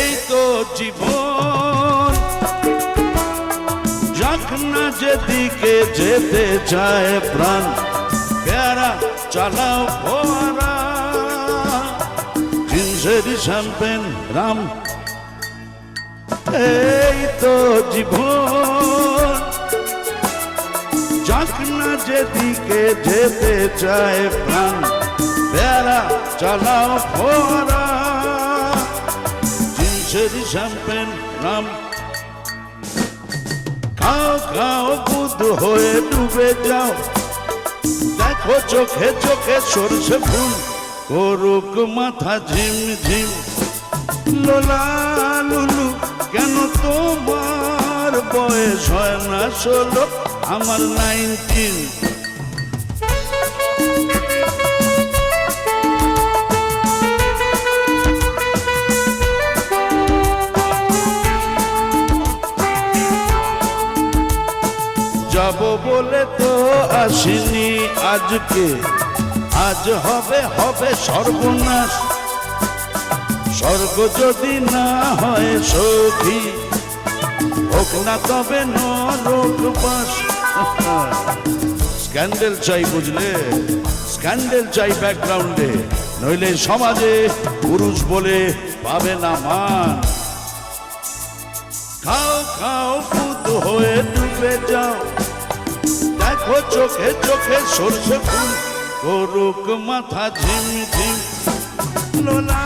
এই তো জীবন, যাক না যেদিকে যেতে চায় প্রাণ, পেয়ারা চালাও ফোয়ারা। জিন্সের শ্যাম্পেন রাম। এই তো জীবন। যাক না যেদিকে যেতে চায় প্রাণ পেয়ারা চালাও ফোয়ারা জিন্সের শ্যাম্পেন রাম খাও খাও, বুধ হয়ে ডুবে যাও। দেখো চোখে চোখে সরষে ফুল, করুক মাথা ঝিম ঝিম লোলা, লুলু কেন তোমার বয়স হয় না ষোলো? আমার নাইনটিন। যাব বলে তো আসিনি আজকে। আজ হবে হবে সর্বনাশ। স্বর্গ যদি না হয় সখী, হোক না তবে নরক স্ক্যান্ডেল চাই বুঝলে, স্ক্যান্ডেল চাই ব্যাকগ্রাউন্ডে, নইলে সমাজে পুরুষ বলে পাবে না মান। খাও খাও, পুত হয়ে ডুবে যাও। দেখো চোখে চোখে সর্ষে ফুল, করুক মাথা ঝিম ঝিম লোলা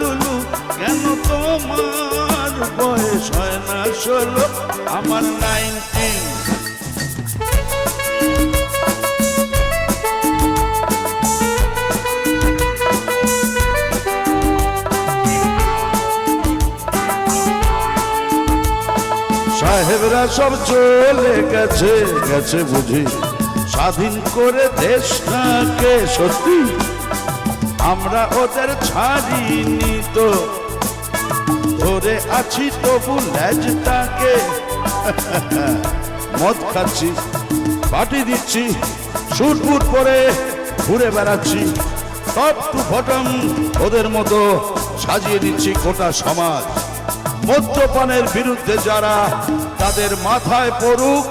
লুলু কেন তোমার বয়স হয় না ষোলো? আমার নাইনটিন। সাহেবরা সব চলে গেছে গেছে বুঝি। স্বাধীন করে দেশটাকে সত্যি আমরা ওদের ছাড়িনি তো। ধরে আছি তবু ল্যাজটাকে। মদ খাচ্ছি পাটি দিচ্ছি বুট পরে ঘুরে বেড়াচ্ছি। টপ টু বটম ওদের মতো সাজিয়ে দিচ্ছি গোটা সমাজ। মদ্যপানের বিরুদ্ধে যারা তাদের মাথায় পড়ুক,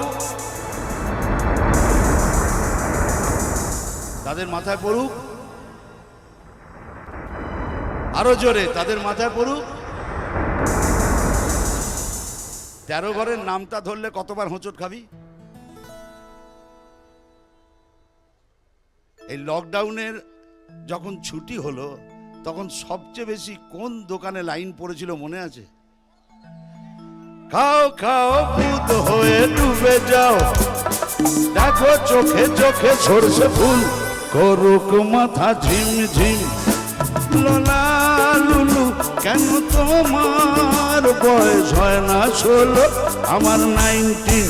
তাদের মাথায় পড়ুক আরও জোরে, তাদের মাথায় পড়ুক। তেরো ঘরের নামটা ধরলে কতবার হোঁচট খাবি? এই লকডাউনের যখন ছুটি হলো, তখন সবচেয়ে বেশি কোন দোকানে লাইন পড়েছিল মনে আছে? খাও খাও, ভূত হয়ে ডুবে যাও। দেখো চোখে চোখে সরষে ফুল। করুক মাথা ঝিম ঝিম লুলু, কেন তোমার বয়স হয় না ষোলো? আমার নাইনটিন,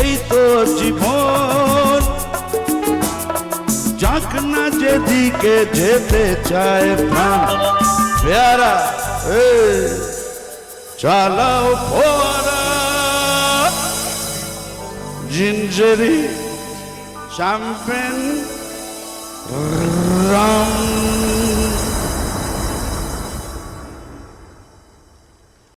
এই তো জীবন। যাক না যেদিকে যেতে চায় প্রাণ। পেয়ারা এ চালাও ফোয়ারা। Gingery champagne rum.